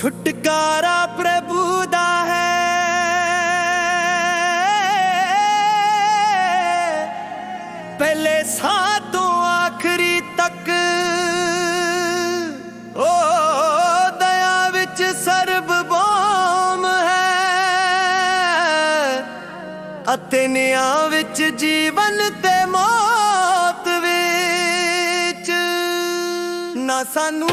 ਛੁਟਕਾਰਾ ਪ੍ਰਭੂ ਦਾ ਹੈ। ਪਹਿਲੇ ਸਾਹ ਤੋਂ ਆਖਰੀ ਤੱਕ, ਓ ਦਇਆ ਵਿੱਚ ਸਰਬ ਬੋਮ ਹੈ। ਅਤੇ ਨਿਆਂ ਵਿੱਚ ਜੀਵਨ ਤੇ ਮੌਤ ਵਿੱਚ ਨਾ ਸਾਨੂੰ